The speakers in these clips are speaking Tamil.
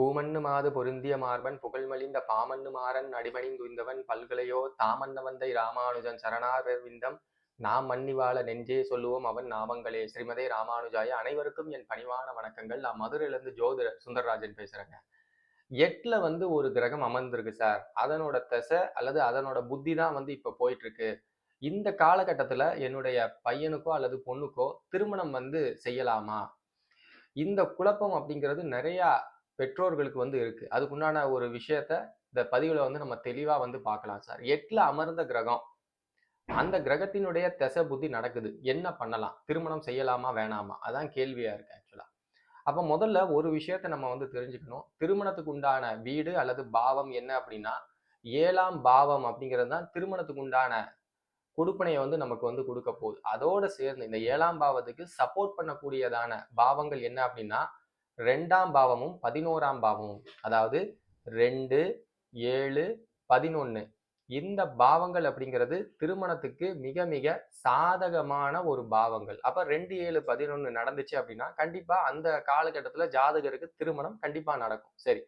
பூமண்ணு மாது பொருந்திய மார்பன் புகழ்மலிந்த பாமன்னு மாறன் அடிபணிந்துய்ந்தவன் பல்கலையோ தாமன்ன வந்தை ராமானுஜன் சரணார்விந்தம் நாம் மன்னிவாழ நெஞ்சே சொல்லுவோம் அவன் நாமங்களே. ஸ்ரீமதே ராமானுஜாய அனைவருக்கும் என் பணிவான வணக்கங்கள். நான் மதுரையிலேருந்து ஜோதிடர் சுந்தரராஜன் பேசுறேங்க. எட்டில் வந்து ஒரு கிரகம் அமர்ந்திருக்கு சார். அதனோட திசை அல்லது அதனோட புத்தி தான் வந்து இப்போ போயிட்டு இருக்கு இந்த காலகட்டத்துல என்னுடைய பையனுக்கோ அல்லது பொண்ணுக்கோ திருமணம் வந்து செய்யலாமா? இந்த குழப்பம் அப்படிங்கிறது நிறையா பெற்றோர்களுக்கு வந்து இருக்கு. அதுக்குண்டான ஒரு விஷயத்த இந்த பதிவுல வந்து நம்ம தெளிவா வந்து பார்க்கலாம் சார். எட்டுல அமர்ந்த கிரகம். அந்த கிரகத்தினுடைய திசை புத்தி நடக்குது. என்ன பண்ணலாம்? திருமணம் செய்யலாமா வேணாமா? அதான் கேள்வியா இருக்கு ஆக்சுவலா அப்ப முதல்ல ஒரு விஷயத்த நம்ம வந்து தெரிஞ்சுக்கணும். திருமணத்துக்கு உண்டான வீடு அல்லது பாவம் என்ன அப்படின்னா ஏழாம் பாவம் அப்படிங்கிறது தான் திருமணத்துக்கு உண்டான கொடுப்பனையை வந்து நமக்கு வந்து கொடுக்க போகுது. அதோட சேர்ந்து இந்த ஏழாம் பாவத்துக்கு சப்போர்ட் பண்ணக்கூடியதான பாவங்கள் என்ன அப்படின்னா ரெண்டாம் பாவமும் பதினோராம் பாவமும் அதாவது ரெண்டு ஏழு பதினொன்று இந்த பாவங்கள் அப்படிங்கிறது திருமணத்துக்கு மிக மிக சாதகமான ஒரு பாவங்கள். அப்ப ரெண்டு ஏழு பதினொன்று நடந்துச்சு அப்படின்னா கண்டிப்பா அந்த காலகட்டத்துல ஜாதகருக்கு திருமணம் கண்டிப்பா நடக்கும். சரி.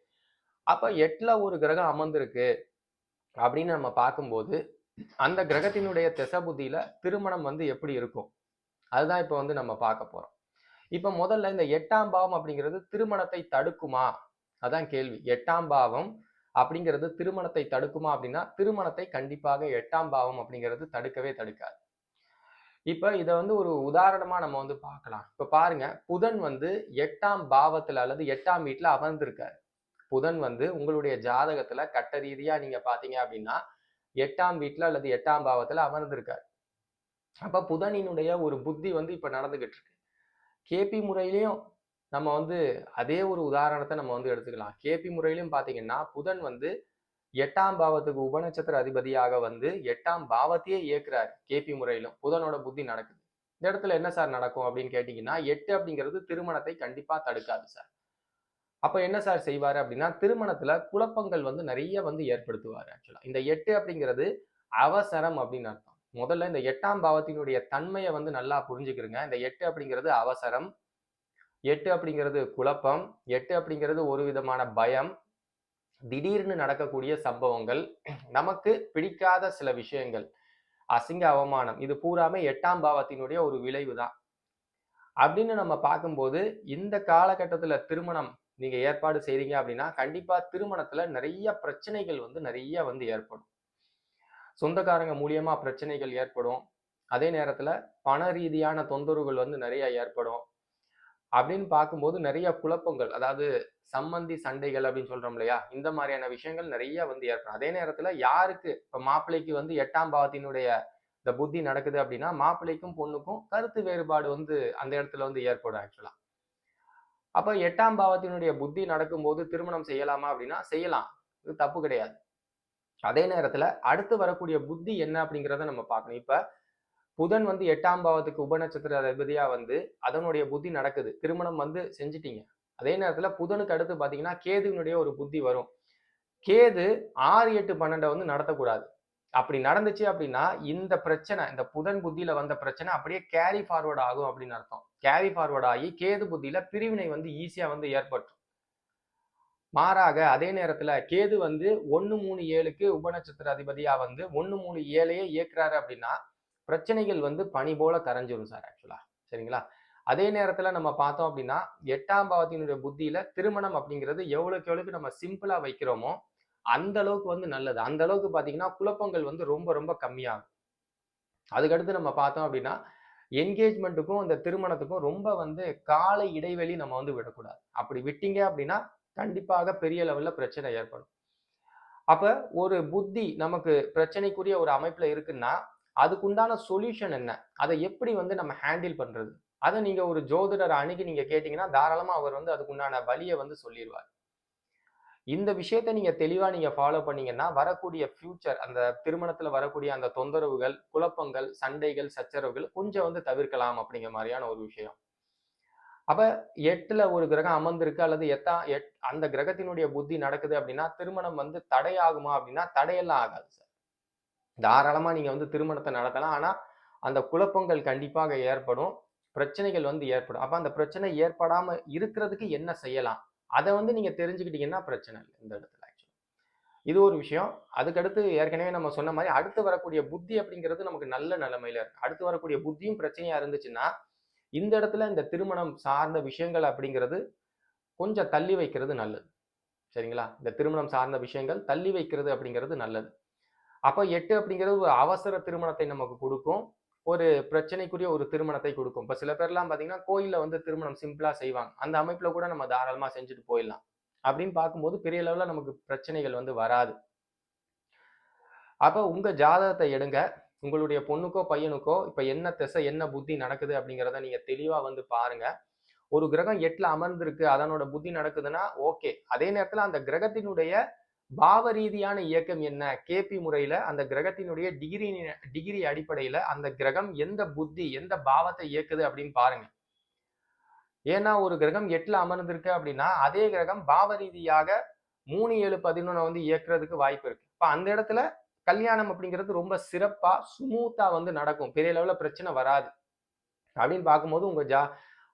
அப்ப எட்டுல ஒரு கிரகம் அமர்ந்திருக்கு அப்படின்னு நம்ம பார்க்கும்போது அந்த கிரகத்தினுடைய திசை புத்தியில திருமணம் வந்து எப்படி இருக்கும்? அதுதான் இப்போ வந்து நம்ம பார்க்க போறோம். இப்ப முதல்ல இந்த எட்டாம் பாவம் அப்படிங்கிறது திருமணத்தை தடுக்குமா? அதான் கேள்வி. எட்டாம் பாவம் அப்படிங்கிறது திருமணத்தை தடுக்குமா அப்படின்னா திருமணத்தை கண்டிப்பாக எட்டாம் பாவம் அப்படிங்கிறது தடுக்கவே தடுக்காது. இப்ப இதை வந்து ஒரு உதாரணமா நம்ம வந்து பார்க்கலாம். இப்ப பாருங்க புதன் வந்து எட்டாம் பாவத்துல அல்லது எட்டாம் வீட்டுல அமர்ந்திருக்காரு. புதன் வந்து உங்களுடைய ஜாதகத்துல கட்ட ரீதியா நீங்க பாத்தீங்க அப்படின்னா எட்டாம் வீட்டுல அல்லது எட்டாம் பாவத்துல அமர்ந்திருக்காரு. அப்ப புதனினுடைய ஒரு புத்தி வந்து இப்ப நடந்துகிட்டு இருக்கு. கேபி முறையிலையும் நம்ம வந்து அதே ஒரு உதாரணத்தை நம்ம வந்து எடுத்துக்கலாம். கேபி முறையிலும் பார்த்தீங்கன்னா புதன் வந்து எட்டாம் பாவத்துக்கு உபநட்சத்திர அதிபதியாக வந்து எட்டாம் பாவத்தையே இயக்குறாரு கேபி முறையிலும். புதனோட புத்தி நடக்குது. இந்த இடத்துல என்ன சார் நடக்கும் அப்படின்னு கேட்டீங்கன்னா எட்டு அப்படிங்கிறது திருமணத்தை கண்டிப்பா தடுக்காது சார். அப்ப என்ன சார் செய்வாரு அப்படின்னா திருமணத்துல குழப்பங்கள் வந்து நிறைய வந்து ஏற்படுத்துவார் ஆக்சுவலா இந்த எட்டு அப்படிங்கிறது அவசரம் அப்படின்னு அர்த்தம். முதல்ல இந்த எட்டாம் பாவத்தினுடைய தன்மையை வந்து நல்லா புரிஞ்சுக்கிறங்க இந்த எட்டு அப்படிங்கிறது அவசரம். எட்டு அப்படிங்கிறது குழப்பம். எட்டு அப்படிங்கிறது ஒரு விதமான பயம். திடீர்னு நடக்கக்கூடிய சம்பவங்கள். நமக்கு பிடிக்காத சில விஷயங்கள். அசிங்க அவமானம். இது பூராமே எட்டாம் பாவத்தினுடைய ஒரு விளைவு தான் அப்படின்னு நம்ம பார்க்கும்போது இந்த காலகட்டத்தில் திருமணம் நீங்கள் ஏற்பாடு செய்கிறீங்க அப்படின்னா கண்டிப்பாக திருமணத்தில் நிறைய பிரச்சனைகள் வந்து நிறைய வந்து ஏற்படும். சொந்தக்காரங்க மூலியமா பிரச்சனைகள் ஏற்படும். அதே நேரத்துல பண ரீதியான தொந்தரவுகள் வந்து நிறைய ஏற்படும். அப்படின்னு பார்க்கும்போது நிறைய குழப்பங்கள் அதாவது சம்மந்தி சண்டைகள் அப்படின்னு சொல்றோம் இல்லையா? இந்த மாதிரியான விஷயங்கள் நிறைய வந்து ஏற்படும். அதே நேரத்துல யாருக்கு இப்ப மாப்பிள்ளைக்கு வந்து எட்டாம் பாவத்தினுடைய இந்த புத்தி நடக்குது அப்படின்னா மாப்பிள்ளைக்கும் பொண்ணுக்கும் கருத்து வேறுபாடு வந்து அந்த இடத்துல வந்து ஏற்படும் ஆக்சுவலா அப்ப எட்டாம் பாவத்தினுடைய புத்தி நடக்கும்போது திருமணம் செய்யலாமா அப்படின்னா செய்யலாம். இது தப்பு கிடையாது. அதே நேரத்துல அடுத்து வரக்கூடிய புத்தி என்ன அப்படிங்கிறத நம்ம பார்க்கணும். இப்ப புதன் வந்து எட்டாம் பாவத்துக்கு உபநட்சத்திர அதிபதியா வந்து அதனுடைய புத்தி நடக்குது. திருமணம் வந்து செஞ்சிட்டீங்க. அதே நேரத்துல புதனுக்கு அடுத்து பாத்தீங்கன்னா கேதுவினுடைய ஒரு புத்தி வரும். கேது ஆறு எட்டு பன்னெண்டை வந்து நடத்தக்கூடாது. அப்படி நடந்துச்சு அப்படின்னா இந்த பிரச்சனை இந்த புதன் புத்தியில வந்த பிரச்சனை அப்படியே கேரி ஃபார்வர்ட் ஆகும் அப்படின்னு அர்த்தம். கேரி ஃபார்வர்ட் ஆகி கேது புத்தியில பிரிவினை வந்து ஈஸியா வந்து ஏற்பட்டுரும். மாறாக அதே நேரத்துல கேது வந்து ஒன்னு மூணு ஏழுக்கு உபநட்சத்திர அதிபதியா வந்து ஒன்னு மூணு ஏழையே இயக்குறாரு அப்படின்னா பிரச்சனைகள் வந்து பனி போல கரைஞ்சிரும் சார் ஆக்சுவலா சரிங்களா? அதே நேரத்துல நம்ம பார்த்தோம் அப்படின்னா எட்டாம் பாவத்தினுடைய புத்தியில திருமணம் அப்படிங்கிறது எவ்வளோக்கு எவ்வளவுக்கு நம்ம சிம்பிளா வைக்கிறோமோ அந்த அளவுக்கு வந்து நல்லது. அந்த அளவுக்கு பாத்தீங்கன்னா குழப்பங்கள் வந்து ரொம்ப ரொம்ப கம்மியாகும். அதுக்கடுத்து நம்ம பார்த்தோம் அப்படின்னா என்கேஜ்மெண்ட்டுக்கும் இந்த திருமணத்துக்கும் ரொம்ப வந்து கால இடைவெளி நம்ம வந்து விடக்கூடாது. அப்படி விட்டீங்க அப்படின்னா கண்டிப்பாக பெரிய லெவலில் பிரச்சனை ஏற்படும். அப்போ ஒரு புத்தி நமக்கு பிரச்சனைக்குரிய ஒரு அமைப்புல இருக்குன்னா அதுக்குண்டான சொல்யூஷன் என்ன? அதை எப்படி வந்து நம்ம ஹேண்டில் பண்றது? அதை நீங்கள் ஒரு ஜோதிடர் அணுகி நீங்க கேட்டிங்கன்னா தாராளமாக அவர் வந்து அதுக்குண்டான வழியை வந்து சொல்லிடுவார் இந்த விஷயத்த நீங்க தெளிவா நீங்க ஃபாலோ பண்ணீங்கன்னா வரக்கூடிய ஃப்யூச்சர் அந்த திருமணத்தில் வரக்கூடிய அந்த தொந்தரவுகள் குழப்பங்கள் சண்டைகள் சச்சரவுகள் கொஞ்சம் வந்து தவிர்க்கலாம் அப்படிங்கிற மாதிரியான ஒரு விஷயம். அப்ப எட்டுல ஒரு கிரகம் அமர்ந்திருக்கு அல்லது எத்தா எட் அந்த கிரகத்தினுடைய புத்தி நடக்குது அப்படின்னா திருமணம் வந்து தடையாகுமா அப்படின்னா தடையெல்லாம் ஆகாது சார். தாராளமா நீங்க வந்து திருமணத்தை நடத்தலாம். ஆனா அந்த குழப்பங்கள் கண்டிப்பாக ஏற்படும். பிரச்சனைகள் வந்து ஏற்படும். அப்ப அந்த பிரச்சனை ஏற்படாம இருக்கிறதுக்கு என்ன செய்யலாம்? அதை வந்து நீங்க தெரிஞ்சுக்கிட்டீங்கன்னா பிரச்சனை இல்லை இந்த இடத்துல ஆக்சுவலி இது ஒரு விஷயம். அதுக்கடுத்து ஏற்கனவே நம்ம சொன்ன மாதிரி அடுத்து வரக்கூடிய புத்தி அப்படிங்கிறது நமக்கு நல்ல நிலைமையில இருக்கு. அடுத்து வரக்கூடிய புத்தியும் பிரச்சனையா இருந்துச்சுன்னா இந்த இடத்துல இந்த திருமணம் சார்ந்த விஷயங்கள் அப்படிங்கிறது கொஞ்சம் தள்ளி வைக்கிறது நல்லது. சரிங்களா? இந்த திருமணம் சார்ந்த விஷயங்கள் தள்ளி வைக்கிறது அப்படிங்கிறது நல்லது. அப்போ எட்டு அப்படிங்கிறது ஒரு அவசர திருமணத்தை நமக்கு கொடுக்கும். ஒரு பிரச்சனைக்குரிய ஒரு திருமணத்தை கொடுக்கும். இப்போ சில பேர்லாம் பார்த்தீங்கன்னா கோயிலில் வந்து திருமணம் சிம்பிளாக செய்வாங்க. அந்த அமைப்பில் கூட நம்ம தாராளமாக செஞ்சுட்டு போயிடலாம். அப்படின்னு பார்க்கும்போது பெரிய லெவலில் நமக்கு பிரச்சனைகள் வந்து வராது. அப்போ உங்கள் ஜாதகத்தை எடுங்க. உங்களுடைய பொண்ணுக்கோ பையனுக்கோ இப்போ என்ன திசை என்ன புத்தி நடக்குது அப்படிங்கிறத நீங்கள் தெளிவாக வந்து பாருங்க. ஒரு கிரகம் எட்டில் அமர்ந்திருக்கு அதனோட புத்தி நடக்குதுன்னா ஓகே. அதே நேரத்தில் அந்த கிரகத்தினுடைய பாவ ரீதியான இயக்கம் என்ன? கேபி முறையில அந்த கிரகத்தினுடைய டிகிரி டிகிரி அடிப்படையில அந்த கிரகம் எந்த புத்தி எந்த பாவத்தை இயக்குது அப்படின்னு பாருங்க. ஏன்னா ஒரு கிரகம் எட்டுல அமர்ந்திருக்கு அப்படின்னா அதே கிரகம் பாவ ரீதியாக மூணு ஏழு பதினொன்னு வந்து இயக்குறதுக்கு வாய்ப்பு இருக்கு. இப்ப அந்த இடத்துல கல்யாணம் அப்படிங்கிறது ரொம்ப சிறப்பா சுமூத்தா வந்து நடக்கும். பெரிய லெவலில் பிரச்சனை வராது. அப்படின்னு பார்க்கும்போது உங்க ஜா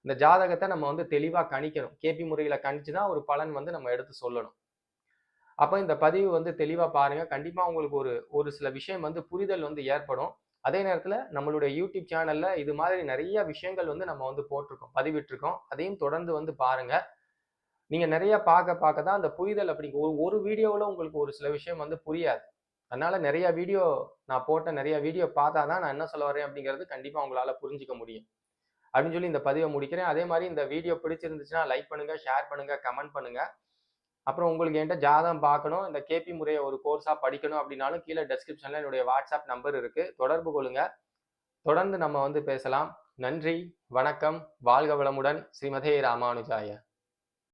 இந்த ஜாதகத்தை நம்ம வந்து தெளிவா கணிக்கணும். கேபி முறையில கணிச்சு தான் ஒரு பலன் வந்து நம்ம எடுத்து சொல்லணும். அப்போ இந்த பதிவு வந்து தெளிவாக பாருங்க. கண்டிப்பாக உங்களுக்கு ஒரு ஒரு சில விஷயம் வந்து புரிதல் வந்து ஏற்படும். அதே நேரத்தில் நம்மளுடைய யூடியூப் சேனலில் இது மாதிரி நிறைய விஷயங்கள் வந்து நம்ம வந்து போட்டிருக்கோம் பதிவிட்டிருக்கோம். அதையும் தொடர்ந்து வந்து பாருங்க. நீங்கள் நிறைய பார்க்க பார்க்க தான் அந்த புரிதல் அப்படிங்க ஒரு ஒரு வீடியோவில் உங்களுக்கு ஒரு சில விஷயம் வந்து புரியாது. அதனால நிறைய வீடியோ நான் போட்ட நிறைய வீடியோ பார்த்தா தான் நான் என்ன சொல்ல வரேன் அப்படிங்கிறது கண்டிப்பாக உங்களால் புரிஞ்சுக்க முடியும். அப்படின்னு சொல்லி இந்த பதிவை முடிக்கிறேன். அதே மாதிரி இந்த வீடியோ பிடிச்சிருந்துச்சுன்னா லைக் பண்ணுங்க ஷேர் பண்ணுங்க கமெண்ட் பண்ணுங்க. அப்புறம் உங்களுக்கு என்கிட்ட ஜாதகம் பார்க்கணும். இந்த கேபி முறையை ஒரு கோர்ஸாக படிக்கணும் அப்படின்னாலும் கீழே டெஸ்கிரிப்ஷனில் என்னுடைய வாட்ஸ்அப் நம்பர் இருக்குது தொடர்பு கொள்ளுங்க. தொடர்ந்து நம்ம வந்து பேசலாம். நன்றி வணக்கம். வாழ்க வளமுடன். ஸ்ரீமதே ராமானுஜாய.